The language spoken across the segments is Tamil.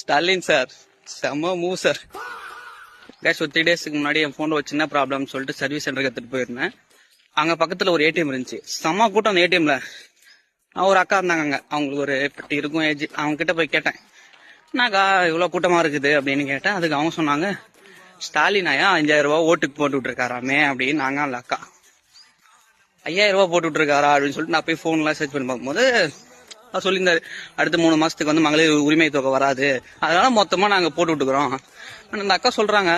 ஸ்டாலின் சார். செம்ம மூவ் சார் கேஷ் ஒரு த்ரீ டேஸ்க்கு முன்னாடி என் ஃபோனில் ஒரு சின்ன ப்ராப்ளம்னு சொல்லிட்டு சர்வீஸ் சென்டருக்கு எடுத்துகிட்டு போயிருந்தேன். அங்கே பக்கத்தில் ஒரு ஏடிஎம் இருந்துச்சு. செம்ம கூட்டம் அந்த ஏடிஎம்ல ஒரு அக்கா இருந்தாங்க அங்கே. அவங்களுக்கு ஒரு ஃபிஃப்டி இருக்கும் ஏஜ் அவங்க கிட்ட போய் கேட்டேன். என்னக்கா இவ்வளோ கூட்டமாக இருக்குது அப்படின்னு கேட்டேன். அதுக்கு அவங்க சொன்னாங்க ஸ்டாலின் ஐயா அஞ்சாயிரம் ரூபா ஓட்டுக்கு போட்டு விட்டுருக்காராமே அப்படின்னு நாங்க அந்த அக்கா. ஐயாயிரம் ரூபா போட்டு விட்டுருக்காரா? அப்படின்னு சொல்லிட்டு நான் போய் ஃபோன்லாம் சர்ச் பண்ணி பார்க்கும்போது அவர் சொல்லியிருந்தாரு. அடுத்த மூணு மாசத்துக்கு வந்து மகளிர் உரிமை தொகை வராது. அதனால மொத்தமா நாங்க போட்டு விட்டுக்கிறோம். ஆனா அந்த அக்கா சொல்றாங்க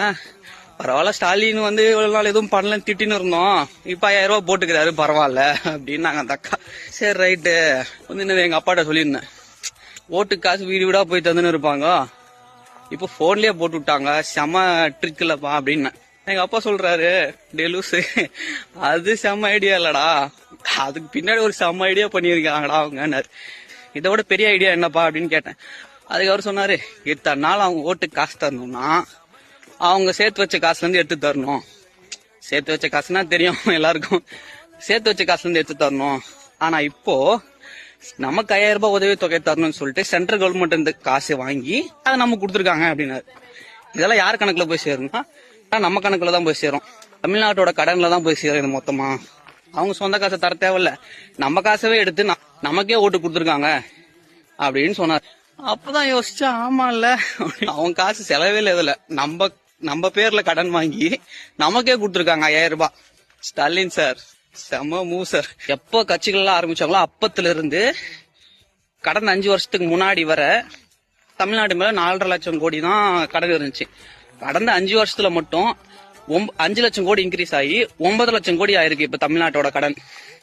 பரவாயில்ல ஸ்டாலின் வந்து இவ்வளவு நாள் எதுவும் பண்ணலன்னு திட்டின்னு இருந்தோம். இப்ப ஆயிரம் ரூபாய் போட்டுக்கிறாரு பரவாயில்ல அப்படின்னு நாங்க அந்த அக்கா. சரி ரைட்டு. வந்து இன்னும் எங்க அப்பாட்ட சொல்லியிருந்தேன். ஓட்டு காசு வீடு வீடா போய் தந்துன்னு இருப்பாங்க. இப்போ போன்லயே போட்டு விட்டாங்க. செம ட்ரிக் இல்லப்பா அப்படின்னு எங்க அப்பா சொல்றாரு டெலூஸ் அது செம்ம ஐடியா இல்லடா. அதுக்கு பின்னாடி ஒரு செம்ம ஐடியா பண்ணியிருக்காங்கடா அவங்கன்னாரு. இதை விட பெரிய ஐடியா என்னப்பா அப்படின்னு கேட்டேன். அதுக்கு அவர் சொன்னாரு இத்தனை நாள் அவங்க ஓட்டு காசு தரணும்னா அவங்க சேர்த்து வச்ச காசுல இருந்து எடுத்து தரணும். சேர்த்து வச்ச காசுனா தெரியும் எல்லாருக்கும். சேர்த்து வச்ச காசுல இருந்து எடுத்து தரணும். ஆனா இப்போ நமக்கு ஐயாயிரம் ரூபாய் உதவி தொகை தரணும்னு சொல்லிட்டு சென்ட்ரல் கவர்மெண்ட் இருந்து காசு வாங்கி அதை நம்ம கொடுத்துருக்காங்க அப்படின்னாரு. இதெல்லாம் யார் கணக்குல போய் சேரும்னா நம்ம கணக்குல தான் போய் சேரும். தமிழ்நாட்டோட கடன்ல தான் போய் சேரும் இது மொத்தமா. அவங்க சொந்த காசை தர தேவையில்ல. நம்ம காசவே எடுத்து நான் நமக்கே ஓட்டு கொடுத்துருக்காங்க அப்படின்னு சொன்னார். அப்பதான் யோசிச்சா ஆமா இல்ல அவங்க காசு செலவே இல்லை இதுல. நம்ம நம்ம பேர்ல கடன் வாங்கி நமக்கே கொடுத்துருக்காங்க ஐயாயிரம் ரூபாய். ஸ்டாலின் சார் செம மூ சார். எப்போ கட்சிகள் எல்லாம் ஆரம்பிச்சாங்களோ அப்பத்துல இருந்து கடந்த அஞ்சு வருஷத்துக்கு முன்னாடி வர தமிழ்நாடு மேல நாலரை லட்சம் கோடி தான் கடன் இருந்துச்சு. கடந்த அஞ்சு வருஷத்துல மட்டும் ஒம்ப- அஞ்சு லட்சம் கோடி இன்க்ரீஸ் ஆகி ஒன்பது லட்சம் கோடி ஆயிருக்கு இப்ப தமிழ்நாட்டோட கடன்.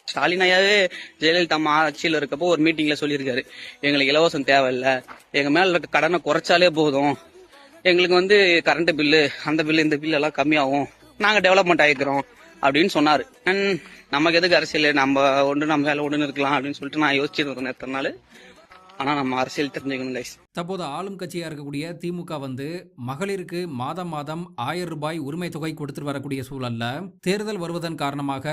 ஸ்டாலின் ஐயாவே ஜெயலலிதா அம்மா ஆட்சியில் இருக்கப்போ ஒரு மீட்டிங்ல சொல்லியிருக்காரு. எங்களுக்கு இலவசம் தேவையில்லை. எங்க மேல இருக்க கடனை குறைச்சாலே போதும். எங்களுக்கு வந்து கரண்ட் பில்லு அந்த பில்லு இந்த பில்லு எல்லாம் கம்மியாகும். நாங்க டெவலப்மெண்ட் ஆகிக்கிறோம் அப்படின்னு சொன்னாரு. நமக்கு எதுக்கு அரசியல்? நம்ம ஒன்று நம்ம வேலை ஒன்று இருக்கலாம் அப்படின்னு சொல்லிட்டு நான் யோசிச்சிருந்தேன் எத்தனை நாள். ஆனா நம்ம அரசியல் தெரிஞ்சுக்கணும் கைஸ் தற்போது ஆளும் கட்சியாக இருக்கக்கூடிய திமுக வந்து மகளிருக்கு மாதம் மாதம் ஆயிரம் ரூபாய் உரிமை தொகை கொடுத்துட்டு வரக்கூடிய சூழல்ல தேர்தல் வருவதன் காரணமாக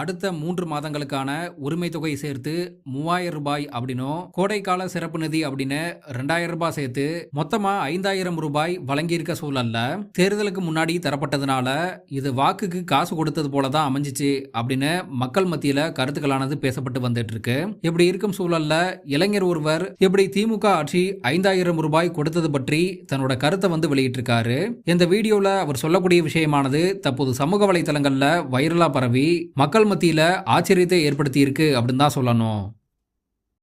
அடுத்த மூன்று மாதங்களுக்கான உரிமை தொகை சேர்த்து மூவாயிரம் ரூபாய் அப்படின்னும் கோடைக்கால சிறப்பு நிதி அப்படின்னு ரெண்டாயிரம் ரூபாய் சேர்த்து மொத்தமா ஐந்தாயிரம் ரூபாய் வழங்கியிருக்க சூழல்ல தேர்தலுக்கு முன்னாடி தரப்பட்டதுனால இது வாக்குக்கு காசு கொடுத்தது போல தான் அமைஞ்சிச்சு அப்படின்னு மக்கள் மத்தியில கருத்துக்களானது பேசப்பட்டு வந்துட்டு இருக்கு. இப்படி இருக்கும் சூழல்ல இளைஞர் ஒருவர் இப்படி திமுக ஆட்சி ஐந்தாயிரம் ரூபாய் கொடுத்தது பற்றி தன்னோட கருத்தை வந்து வெளியிட்டிருக்காரு. இந்த வீடியோல அவர் சொல்லக்கூடிய விஷயமானது தற்போது சமூக வலைதளங்கள்ல வைரலா பரவி மக்கள் மத்தியில ஆச்சரியத்தை ஏற்படுத்தி இருக்கு அப்படின்னு தான் சொல்லணும்.